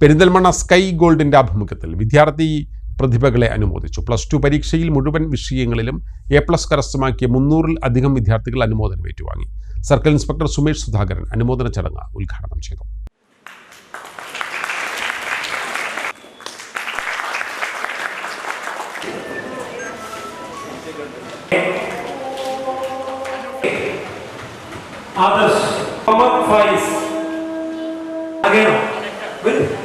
Perinthalmanna sky ഗോൾഡിന്റെ ആഭിമുഖ്യത്തിൽ വിദ്യാർത്ഥി പ്രതിഭകളെ അനുമോദിച്ചു പ്ലസ് ടു പരീക്ഷയിൽ മുഴുവൻ വിഷയങ്ങളിലും എ പ്ലസ് കരസ്ഥമാക്കിയ മുന്നൂറിൽ അധികം വിദ്യാർത്ഥികൾ അനുമോദനം ഏറ്റുവാങ്ങി സർക്കിൾ ഇൻസ്പെക്ടർ സുമേഷ് സുധാകരൻ അനുമോദന ചടങ്ങ് ഉദ്ഘാടനം ചെയ്തു others. Muhammad Faiz. Again. Good.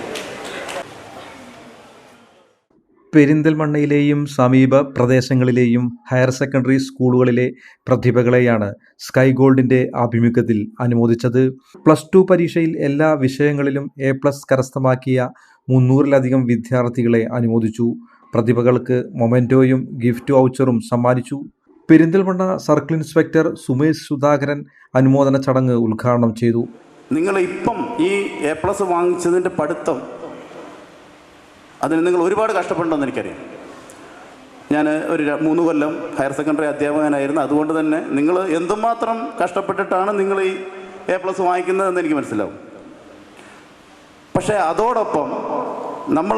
പെരിന്തൽമണ്ണയിലെയും സമീപ പ്രദേശങ്ങളിലെയും ഹയർ സെക്കൻഡറി സ്കൂളുകളിലെ പ്രതിഭകളെയാണ് സ്കൈ ഗോൾഡിന്റെ ആഭിമുഖ്യത്തിൽ അനുമോദിച്ചത്. പ്ലസ് ടു പരീക്ഷയിൽ എല്ലാ വിഷയങ്ങളിലും എ പ്ലസ് കരസ്ഥമാക്കിയ മുന്നൂറിലധികം വിദ്യാർത്ഥികളെ അനുമോദിച്ചു. പ്രതിഭകൾക്ക് മൊമെന്റോയും ഗിഫ്റ്റ് വൗച്ചറും സമ്മാനിച്ചു. പെരിന്തൽമണ്ണ സർക്കിൾ ഇൻസ്പെക്ടർ സുമേഷ് സുധാകരൻ അനുമോദന ചടങ്ങ് ഉദ്ഘാടനം ചെയ്തു. നിങ്ങൾ ഇപ്പം ഈ എ പ്ലസ് വാങ്ങിച്ചതിന്റെ പഠിത്തം അതിന് നിങ്ങൾ ഒരുപാട് കഷ്ടപ്പെടണമെന്ന് എനിക്കറിയാം. ഞാൻ ഒരു മൂന്ന് കൊല്ലം ഹയർ സെക്കൻഡറി അധ്യാപകനായിരുന്നു. അതുകൊണ്ട് തന്നെ നിങ്ങൾ എന്തുമാത്രം കഷ്ടപ്പെട്ടിട്ടാണ് നിങ്ങൾ ഈ എ പ്ലസ് വാങ്ങിക്കുന്നതെന്ന് എനിക്ക് മനസ്സിലാവും. പക്ഷേ അതോടൊപ്പം നമ്മൾ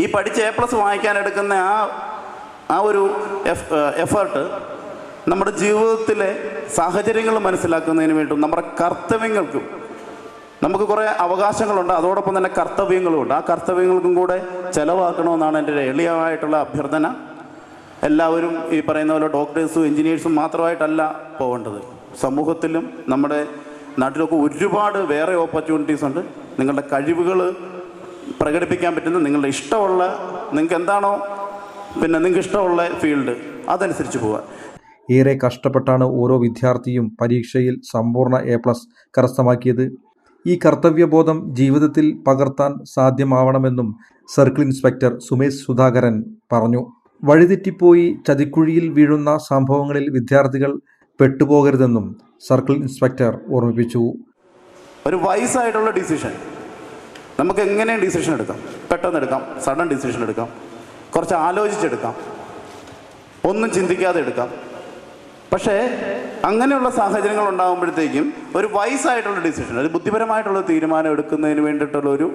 ഈ പഠിച്ച് എ പ്ലസ് വാങ്ങിക്കാൻ എടുക്കുന്ന ആ ആ ഒരു എഫ് എഫേർട്ട് നമ്മുടെ ജീവിതത്തിലെ സാഹചര്യങ്ങൾ മനസ്സിലാക്കുന്നതിന് വേണ്ടിയും നമ്മുടെ കർത്തവ്യങ്ങൾക്കും നമുക്ക് കുറേ അവകാശങ്ങളുണ്ട്. അതോടൊപ്പം തന്നെ കർത്തവ്യങ്ങളുമുണ്ട്. ആ കർത്തവ്യങ്ങൾക്കും കൂടെ ചെലവാക്കണമെന്നാണ് എന്റെ ഒരു എളിയമായിട്ടുള്ള അഭ്യർത്ഥന. എല്ലാവരും ഈ പറയുന്ന പോലെ ഡോക്ടേഴ്സും എഞ്ചിനീയേഴ്സും മാത്രമായിട്ടല്ല പോകേണ്ടത്. സമൂഹത്തിലും നമ്മുടെ നാട്ടിലൊക്കെ ഒരുപാട് വേറെ ഓപ്പർച്യൂണിറ്റീസ് ഉണ്ട്. നിങ്ങളുടെ കഴിവുകൾ പ്രകടിപ്പിക്കാൻ പറ്റുന്ന നിങ്ങളുടെ ഇഷ്ടമുള്ള നിങ്ങൾക്ക് എന്താണോ പിന്നെ നിങ്ങൾക്ക് ഇഷ്ടമുള്ള ഫീൽഡ് അതനുസരിച്ച് പോവുക. ഏറെ കഷ്ടപ്പെട്ടാണ് ഓരോ വിദ്യാർത്ഥിയും പരീക്ഷയിൽ സമ്പൂർണ എ പ്ലസ് കരസ്ഥമാക്കിയത്. ഈ കർത്തവ്യബോധം ജീവിതത്തിൽ പകർത്താൻ സാധ്യമാവണമെന്നും സർക്കിൾ ഇൻസ്പെക്ടർ സുമേഷ് സുധാകരൻ പറഞ്ഞു. വഴിതെറ്റിപ്പോയി ചതിക്കുഴിയിൽ വീഴുന്ന സംഭവങ്ങളിൽ വിദ്യാർത്ഥികൾ പെട്ടുപോകരുതെന്നും സർക്കിൾ ഇൻസ്പെക്ടർ ഓർമ്മിപ്പിച്ചു. ഒരു വയസ്സായിട്ടുള്ള ഡിസിഷൻ. നമുക്ക് എങ്ങനെയും ഡിസിഷൻ എടുക്കാം. പെട്ടെന്ന് എടുക്കാം. സഡൻ ഡിസിഷൻ എടുക്കാം. കുറച്ച് ആലോചിച്ചെടുക്കാം. ഒന്നും ചിന്തിക്കാതെ എടുക്കാം. പക്ഷേ അങ്ങനെയുള്ള സാഹചര്യങ്ങൾ ഉണ്ടാകുമ്പോഴത്തേക്കും ഒരു വയസ്സായിട്ടുള്ള ഡിസിഷൻ ഒരു ബുദ്ധിപരമായിട്ടുള്ള തീരുമാനം എടുക്കുന്നതിന് വേണ്ടിയിട്ടുള്ള ഒരു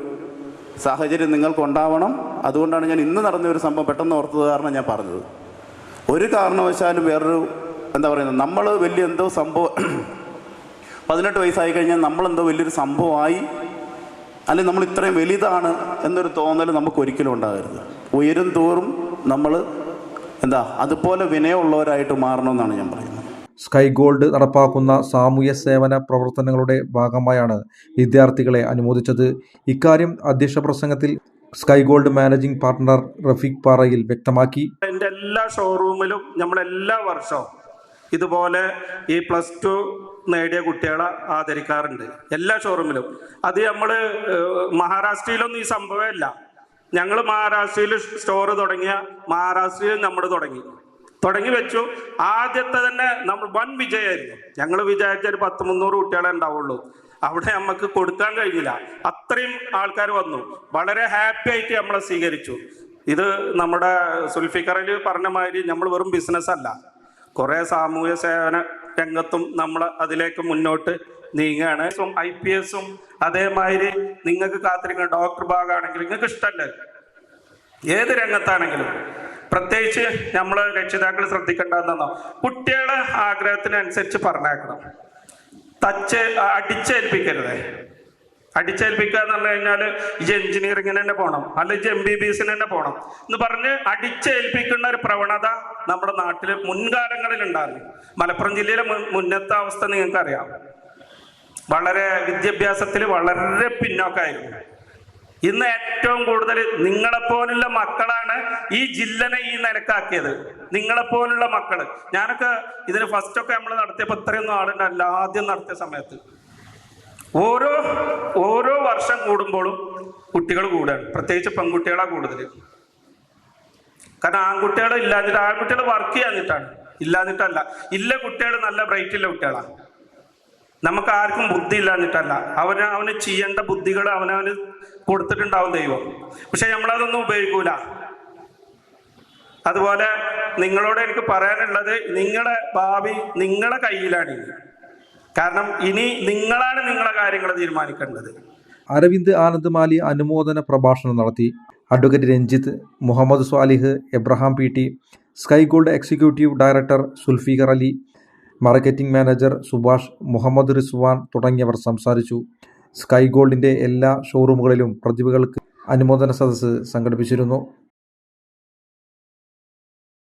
സാഹചര്യം നിങ്ങൾക്ക് ഉണ്ടാവണം അതുകൊണ്ടാണ് ഞാൻ ഇന്ന് നടന്ന ഒരു സംഭവം പെട്ടെന്ന് ഓർത്തത് കാരണം ഞാൻ പറഞ്ഞത്. ഒരു കാരണവശാലും വേറൊരു എന്താ പറയുന്നത് നമ്മൾ വലിയ എന്തോ സംഭവം പതിനെട്ട് വയസ്സായി കഴിഞ്ഞാൽ നമ്മളെന്തോ വലിയൊരു സംഭവമായി അല്ലെങ്കിൽ നമ്മൾ ഇത്രയും വലുതാണ് എന്നൊരു തോന്നൽ നമുക്ക് ഒരിക്കലും ഉണ്ടാകരുത്. ഉയരും തോറും നമ്മൾ എന്താ അതുപോലെ വിനയമുള്ളവരായിട്ട് മാറണമെന്നാണ് ഞാൻ പറയുന്നത്. സ്കൈ ഗോൾഡ് നടപ്പാക്കുന്ന സാമൂഹ്യ സേവന പ്രവർത്തനങ്ങളുടെ ഭാഗമായാണ് വിദ്യാർത്ഥികളെ അനുമോദിച്ചത്. ഇക്കാര്യം അധ്യക്ഷ പ്രസംഗത്തിൽ Sky Gold managing partner Rafeeq Parayil വ്യക്തമാക്കി. എന്റെ എല്ലാ ഷോറൂമിലും നമ്മൾ എല്ലാ വർഷവും ഇതുപോലെ ഈ പ്ലസ് ടു നേടിയ കുട്ടികളെ ആദരിക്കാറുണ്ട്. എല്ലാ ഷോറൂമിലും അത് നമ്മൾ മഹാരാഷ്ട്രയിലൊന്നും ഈ സംഭവമല്ല. ഞങ്ങൾ മഹാരാഷ്ട്രയിൽ സ്റ്റോർ തുടങ്ങിയ മഹാരാഷ്ട്രയിൽ നമ്മൾ തുടങ്ങി. തുടങ്ങി വെച്ചു. ആദ്യത്തെ തന്നെ നമ്മൾ വൻ വിജയമായിരുന്നു. ഞങ്ങൾ വിചാരിച്ച ഒരു പത്ത് മുന്നൂറ് കുട്ടികളെ ഉണ്ടാവുള്ളൂ. അവിടെ നമുക്ക് കൊടുക്കാൻ കഴിഞ്ഞില്ല. അത്രയും ആൾക്കാർ വന്നു. വളരെ ഹാപ്പി ആയിട്ട് നമ്മളെ സ്വീകരിച്ചു. ഇത് നമ്മുടെ സുൽഫിക്കറിൽ പറഞ്ഞ മാതിരി നമ്മൾ വെറും ബിസിനസ് അല്ല. കുറേ സാമൂഹ്യ സേവന രംഗത്തും നമ്മൾ അതിലേക്ക് മുന്നോട്ട് നീങ്ങുകയാണ് ഐ പി എസും അതേമാതിരി നിങ്ങൾക്ക് കാത്തിരിക്കുന്ന ഡോക്ടർ ഭാഗമാണെങ്കിലും നിങ്ങൾക്ക് ഇഷ്ടമല്ലേ ഏത് രംഗത്താണെങ്കിലും. പ്രത്യേകിച്ച് നമ്മൾ രക്ഷിതാക്കൾ ശ്രദ്ധിക്കേണ്ടതെന്നോ കുട്ടികളെ ആഗ്രഹത്തിനനുസരിച്ച് പറഞ്ഞേക്കണം. തച്ച് അടിച്ചേൽപ്പിക്കരുത്. അടിച്ചേൽപ്പിക്കുക എന്ന് പറഞ്ഞു കഴിഞ്ഞാൽ ഇജ് എഞ്ചിനീയറിങ്ങിന് തന്നെ പോകണം അല്ലെങ്കിൽ എം ബി ബി എസിന് തന്നെ പോകണം എന്ന് പറഞ്ഞ് അടിച്ചേൽപ്പിക്കുന്ന ഒരു പ്രവണത നമ്മുടെ നാട്ടിൽ മുൻകാലങ്ങളിൽ ഉണ്ടായിരുന്നു. മലപ്പുറം ജില്ലയിലെ മുന്നത്തെ അവസ്ഥ നിങ്ങൾക്കറിയാം. വളരെ വിദ്യാഭ്യാസത്തിൽ വളരെ പിന്നോക്കമായിരുന്നു ഇന്ന് ഏറ്റവും കൂടുതൽ നിങ്ങളെപ്പോലുള്ള മക്കളാണ് ഈ ജില്ലനെ ഈ നിരക്കാക്കിയത്. നിങ്ങളെപ്പോലുള്ള മക്കൾ. ഞാനൊക്കെ ഇതിന് ഫസ്റ്റൊക്കെ നമ്മൾ നടത്തിയപ്പോൾ ഇത്രയൊന്നും ആളുണ്ടല്ല ആദ്യം നടത്തിയ സമയത്ത്. ഓരോ ഓരോ വർഷം കൂടുമ്പോഴും കുട്ടികൾ കൂടുകയാണ്. പ്രത്യേകിച്ച് പെൺകുട്ടികളാണ് കൂടുതൽ കാരണം ആൺകുട്ടികൾ ഇല്ലാഞ്ഞിട്ട് ആൺകുട്ടികൾ വർക്ക് ചെയ്യാഞ്ഞിട്ടാണ്. ഇല്ലാഞ്ഞിട്ടല്ല. ഇല്ല കുട്ടികൾ നല്ല ബ്രൈറ്റ് ഇല്ല കുട്ടികളാണ് നമുക്ക് ആർക്കും ബുദ്ധി ഇല്ലാഞ്ഞിട്ടല്ല. അവന് അവന് ചെയ്യേണ്ട ബുദ്ധികൾ അവനവന് കൊടുത്തിട്ടുണ്ടാവും ദൈവം. പക്ഷെ നമ്മളതൊന്നും ഉപയോഗിക്കൂല. അതുപോലെ നിങ്ങളോട് എനിക്ക് പറയാനുള്ളത് നിങ്ങളെ ഭാവി നിങ്ങളുടെ കയ്യിലാണ് കാരണം ഇനി നിങ്ങളാണ് നിങ്ങളെ കാര്യങ്ങൾ തീരുമാനിക്കേണ്ടത്. അരവിന്ദ് ആനന്ദ് മാലി അനുമോദന പ്രഭാഷണം നടത്തി. Advocate Ranjith Muhammad Swalih Abraham P T Sky Gold executive director Zulfiqar Ali marketing manager Subhash Muhammad Rizwan തുടങ്ങിയവർ സംസാരിച്ചു. സ്കൈ ഗോൾഡിന്റെ എല്ലാ ഷോറൂമുകളിലും പ്രതിഭകൾക്ക് അനുമോദന സദസ്സ് സംഘടിപ്പിച്ചിരുന്നു.